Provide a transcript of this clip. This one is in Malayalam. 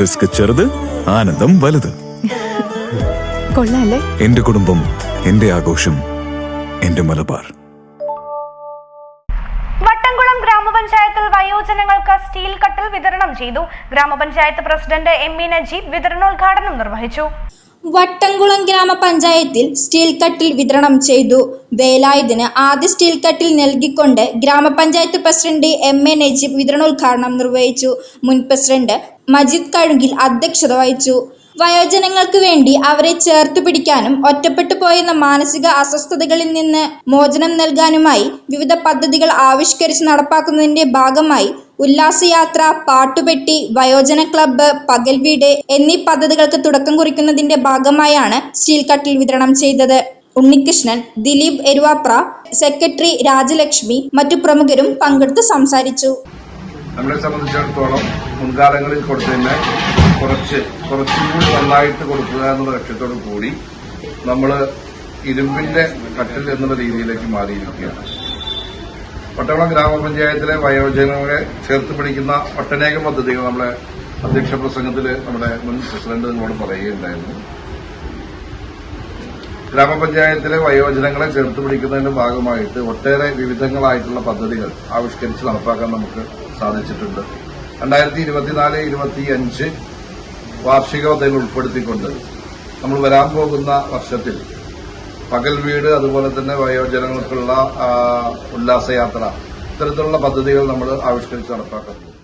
റിസ്ക് ചെറുത് ആനന്ദം വലുത്. കൊള്ളാല്ലേ? എന്റെ കുടുംബം എന്റെ ആഘോഷം എന്റെ മലബാർ. വട്ടംകുളം ഗ്രാമപഞ്ചായത്തിൽ വയോജനങ്ങൾക്ക് സ്റ്റീൽ കട്ടിൽ വിതരണം ചെയ്തു. ഗ്രാമപഞ്ചായത്ത് പ്രസിഡന്റ് എം ഇ നജീബ് വിതരണോദ്ഘാടനം നിർവഹിച്ചു. വട്ടംകുളം ഗ്രാമപഞ്ചായത്തിൽ സ്റ്റീൽ കട്ടിൽ വിതരണം ചെയ്തു. വേലായുധന് ആദ്യ സ്റ്റീൽ കട്ടിൽ നൽകിക്കൊണ്ട് ഗ്രാമപഞ്ചായത്ത് പ്രസിഡന്റ് എം എ നജീബ് വിതരണോദ്ഘാടനം നിർവഹിച്ചു. മുൻ പ്രസിഡന്റ് മജീദ് കഴുകിൽ അധ്യക്ഷത വഹിച്ചു. വയോജനങ്ങൾക്ക് വേണ്ടി അവരെ ചേർത്ത് പിടിക്കാനും ഒറ്റപ്പെട്ടു പോയെന്ന മാനസിക അസ്വസ്ഥതകളിൽ നിന്ന് മോചനം നൽകാനുമായി വിവിധ പദ്ധതികൾ ആവിഷ്കരിച്ച് നടപ്പാക്കുന്നതിന്റെ ഭാഗമായി ഉല്ലാസയാത്ര പാട്ടുപെട്ടി വയോജന ക്ലബ്ബ് പകൽ വീട് എന്നീ പദ്ധതികൾക്ക് തുടക്കം കുറിക്കുന്നതിന്റെ ഭാഗമായാണ് സ്റ്റീൽ കട്ടിൽ വിതരണം ചെയ്തത്. ഉണ്ണികൃഷ്ണൻ ദിലീപ് എരുവാപ്ര സെക്രട്ടറി രാജലക്ഷ്മി മറ്റു പ്രമുഖരും പങ്കെടുത്ത് സംസാരിച്ചു. നമ്മളെ സംബന്ധിച്ചിടത്തോളം മുൻകാലങ്ങളിൽ കൊടുത്തതിനെ കുറച്ച് കുറച്ചും കൂടി നന്നായിട്ട് കൊടുക്കുക എന്നുള്ള ലക്ഷ്യത്തോടു കൂടി നമ്മൾ ഇരുമ്പിന്റെ കട്ടിൽ എന്നുള്ള രീതിയിലേക്ക് മാറിയിരിക്കുകയാണ്. പട്ടവളം ഗ്രാമപഞ്ചായത്തിലെ വയോജനങ്ങളെ ചേർത്ത് പിടിക്കുന്ന ഒട്ടനേകം പദ്ധതികൾ നമ്മളെ അധ്യക്ഷ പ്രസംഗത്തിൽ നമ്മുടെ മുൻ പ്രസിഡന്റ് നിങ്ങളോട് പറയുകയുണ്ടായിരുന്നു. ഗ്രാമപഞ്ചായത്തിലെ വയോജനങ്ങളെ ചേർത്ത് പിടിക്കുന്നതിന്റെ ഭാഗമായിട്ട് ഒട്ടേറെ വിവിധങ്ങളായിട്ടുള്ള പദ്ധതികൾ ആവിഷ്കരിച്ച് നടപ്പാക്കാൻ നമുക്ക് സാധിച്ചിട്ടുണ്ട് രണ്ടായിരത്തി ഇരുപത്തിനാല് ഇരുപത്തി അഞ്ച് വാർഷിക പദ്ധതികൾ ഉൾപ്പെടുത്തിക്കൊണ്ട് നമ്മൾ വരാൻ പോകുന്ന വർഷത്തിൽ പകൽ വീട് അതുപോലെ തന്നെ വയോജനങ്ങൾക്കുള്ള ഉല്ലാസയാത്ര ഇത്തരത്തിലുള്ള പദ്ധതികൾ നമ്മൾ ആവിഷ്കരിച്ച് നടപ്പാക്കുന്നുണ്ട്